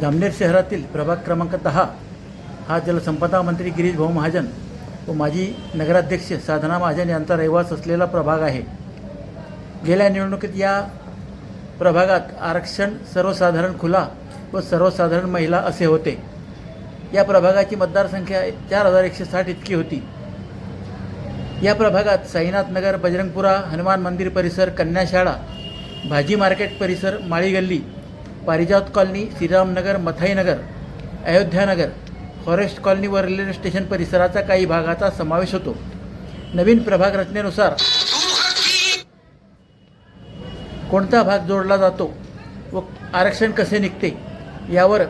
जामनेर शहरातील प्रभाग क्रमांक दहा हा जलसंपदा मंत्री गिरीश भाऊ महाजन व माजी नगराध्यक्ष साधना महाजन यांचा रहिवास असलेला प्रभाग आहे. गेल्या निवडणुकीत या प्रभागात आरक्षण सर्वसाधारण खुला व सर्वसाधारण महिला असे होते. या प्रभागाची मतदारसंख्या चार हजार एकशे साठ इतकी होती. या प्रभागात साईनाथ नगर बजरंगपुरा हनुमान मंदिर परिसर कन्याशाळा भाजी मार्केट परिसर माळी गल्ली Parijat colony Shriramnagar Mathainagar Ayodhyanagar forest colony व रेल्वे स्टेशन परिसराचा काही भागाचा समावेश होतो. नवीन प्रभाग रचनेनुसार कोणता भाग जोडला जातो व आरक्षण कसे निघते यावर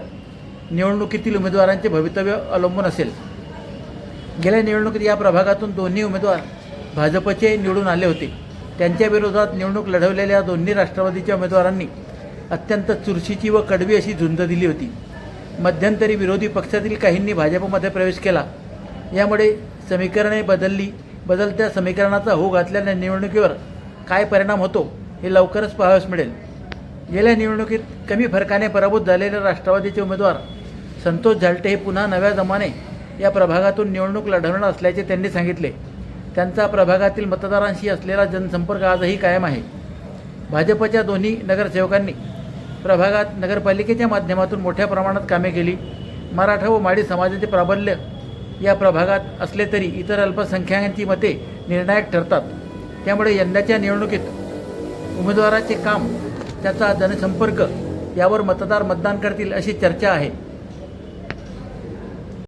निवडणुकीतील उमेदवारांचे भवितव्य अवलंबून असेल. गेल्या निवडणुकीत या प्रभागातून दोन्ही उमेदवार भाजपचे निवडून आले होते. त्यांच्या विरोधात निवडणूक लढवलेल्या दोन्ही राष्ट्रवादीच्या उमेदवारांनी अत्यंत चुरशीची व कडवी अशी झुंज दिली होती. मध्यंतरी विरोधी पक्षातील काहींनी भाजपमध्ये प्रवेश केला. यामुळे समीकरणे बदलली. बदलत्या समीकरणाचा हो घातल्याने निवडणुकीवर काय परिणाम होतो हे लवकरच पाहावयास मिळेल. गेल्या निवडणुकीत कमी फरकाने पराभूत झालेले राष्ट्रवादीचे उमेदवार संतोष झालटे हे पुन्हा नव्या जमाने या प्रभागातून निवडणूक लढवणार असल्याचे त्यांनी सांगितले. त्यांचा प्रभागातील मतदारांशी असलेला जनसंपर्क आजही कायम आहे. भाजपच्या दोन्ही नगरसेवकांनी प्रभागात नगरपालिकेच्या माध्यमातून मोठ्या प्रमाणात कामे केली. मराठा व माडी समाजाचे प्राबल्य या प्रभागात असले तरी इतर अल्पसंख्याकांची मते निर्णायक ठरतात. त्यामुळे यंदाच्या निवडणुकीत उमेदवाराचे काम त्याचा जनसंपर्क यावर मतदार मतदान करतील अशी चर्चा आहे.